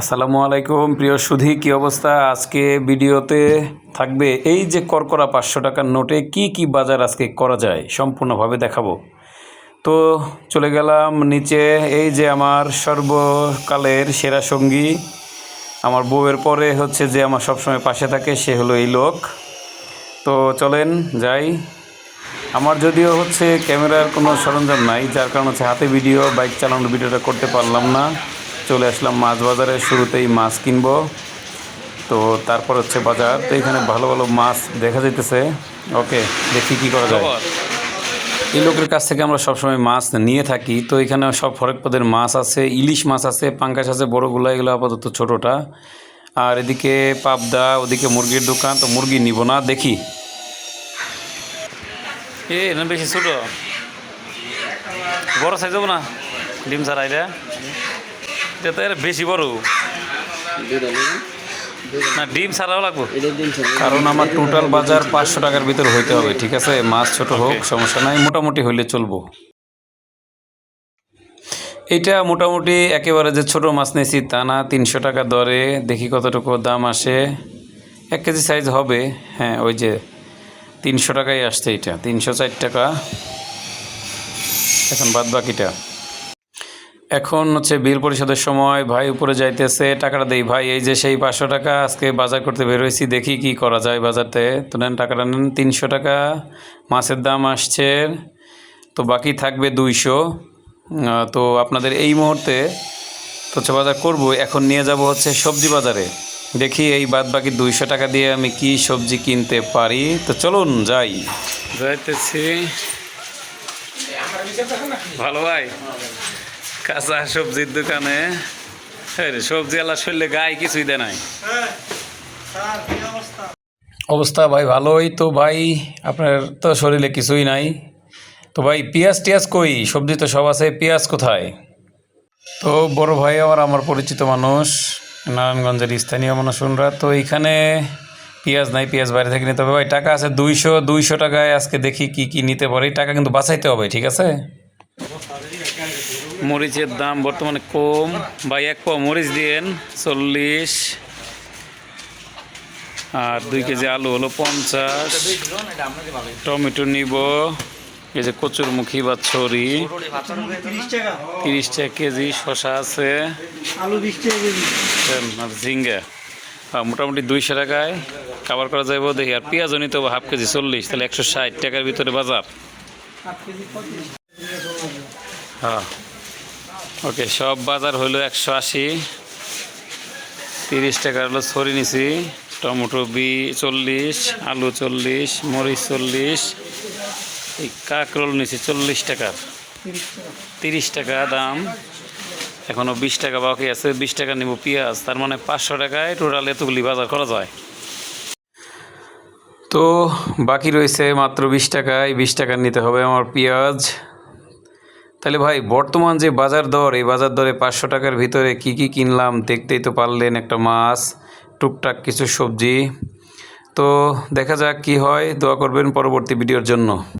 আসসালামু আলাইকুম, প্রিয় সুধী, কী অবস্থা? আজকে ভিডিওতে থাকবে এই যে করকরা পাঁচশো টাকার নোটে কি কি বাজার আজকে করা যায়, সম্পূর্ণভাবে দেখাবো। তো চলে গেলাম নিচে, এই যে আমার সর্বকালের সেরা সঙ্গী, আমার বউয়ের পরে হচ্ছে যে আমার সবসময় পাশে থাকে, সে হলো এই লোক। তো চলেন যাই। আমার যদিও হচ্ছে ক্যামেরার কোনো সরঞ্জাম নাই, যার কারণ হচ্ছে হাতে ভিডিও, বাইক চালানোর ভিডিওটা করতে পারলাম না। চলে আসলাম মাছ বাজারে শুরুতেই মাছ কিনবো। তো তারপর হচ্ছে বাজার। তো এখানে ভালো ভালো মাছ দেখা যাইতেছে। ওকে দেখি কি করা যায়। এই লোকের কাছ থেকে আমরা সবসময় মাছ নিয়ে থাকি। তো এখানে সব হরেক পদের মাছ আছে ইলিশ মাছ আছে পাঙ্গাস আছে বড়গুলো এগুলো আপাতত ছোটোটা। আর এদিকে পাবদা ওদিকে মুরগির দোকান। তো মুরগি নিব না দেখি। এ না বেশি ছোট। বড় সাইজ যাব না? ডিম ছাড়া এটা এটা তো এর বেশি বড়। না ডিম ছাড়াও লাগবো। কারণ আমার টোটাল বাজার পাঁচশো টাকার ভিতর হইতে হবে ঠিক আছে? মাছ ছোট হোক সমস্যা নাই মোটামুটি হইলে চলবো। এইটা মোটামুটি একেবারে যে ছোট মাছ নিয়েছি তা না তিনশো টাকা দরে। দেখি কতটুকু দাম আসে। এক কেজি সাইজ হবে। হ্যাঁ ওই যে তিনশো টাকাই আসছে এটা তিনশো চার টাকা। এখন বাদ বাকিটা। এখন হচ্ছে বিল পরিশোধের সময়, ভাই উপরে যাইতেছে, টাকাটা দেই। ভাই, এই যে সেই পাঁচশো টাকা আজকে বাজার করতে বের হয়েছি, দেখি কি করা যায় বাজারতে। তো নেন, টাকাটা নেন, তিনশো টাকা। মাছের দাম আসছে, তো বাকি থাকবে দুইশো। তো আপনাদের এই মুহূর্তে তো হচ্ছে বাজার করব। এখন নিয়ে যাব হচ্ছে সবজি বাজারে। দেখি এই বাদ বাকি দুইশো টাকা দিয়ে আমি কি সবজি কিনতে পারি। তো চলুন, যাই। যাইতেছি। ভালো ভাই। কাঁচা সবজির দোকানে। হ্যাঁ রে, সবজি আলা শরীরে গায়ে কিছুই দেয় নাই। অবস্থা? ভাই ভালোই তো ভাই আপনার তো শরীরে কিছুই নাই। তো ভাই পেঁয়াজ টিয়াজ কই? সবজি তো সব আছে পেঁয়াজ কোথায়? তো বড় ভাই আমার আমার পরিচিত মানুষ নারায়ণগঞ্জের স্থানীয় মানুষরা তো এইখানে পেঁয়াজ নাই পেঁয়াজ বাইরে থেকে নিতে হবে। ভাই টাকা আছে দুইশো দুইশো টাকায় আজকে দেখি কি কি নিতে পারি। টাকা কিন্তু বাঁচাইতে হবে ঠিক আছে? মরিচের দাম বর্তমানে কম। বা এক পাও মরিচ দিয়েন, চল্লিশ। আর দুই কেজি আলু হলো পঞ্চাশ। টমেটো নিব। এই যে কচুরমুখী বা ছড়ি তিরিশ টাকা কেজি শশা আছে। আর ঝিঙ্গা। মোটামুটি দুইশো টাকায় কাবার করা যাবে দেখি, আর পেঁয়াজও নিতে হাফ কেজি, চল্লিশ। তাহলে একশো ষাট টাকার ভিতরে বাজার। হ্যাঁ। ওকে, সব বাজার হলো একশো আশি। তিরিশ টাকা হলো ছড়ি নিছি। টমেটো বি চল্লিশ, আলু চল্লিশ, মরিচ চল্লিশ। এই কাকরোল নিছি চল্লিশ টাকার। তিরিশ টাকা দাম। এখনও বিশ টাকা বাকি আছে, বিশ টাকা নিব পেঁয়াজ। তার মানে পাঁচশো টাকায় টোটাল এতগুলি বাজার করা যায়। তো বাকি রয়েছে মাত্র বিশ টাকায়। বিশ টাকা নিতে হবে আমার পেঁয়াজ। তাহলে ভাই, বর্তমান যে বাজার দর, এই বাজার দরে পাঁচশো টাকার ভিতরে কি কি কিনলাম দেখতেই তো পারলেন একটা মাছ, টুকটাক কিছু সবজি। তো দেখা যাক কি হয়, দোয়া করবেন পরবর্তী ভিডিওর জন্য।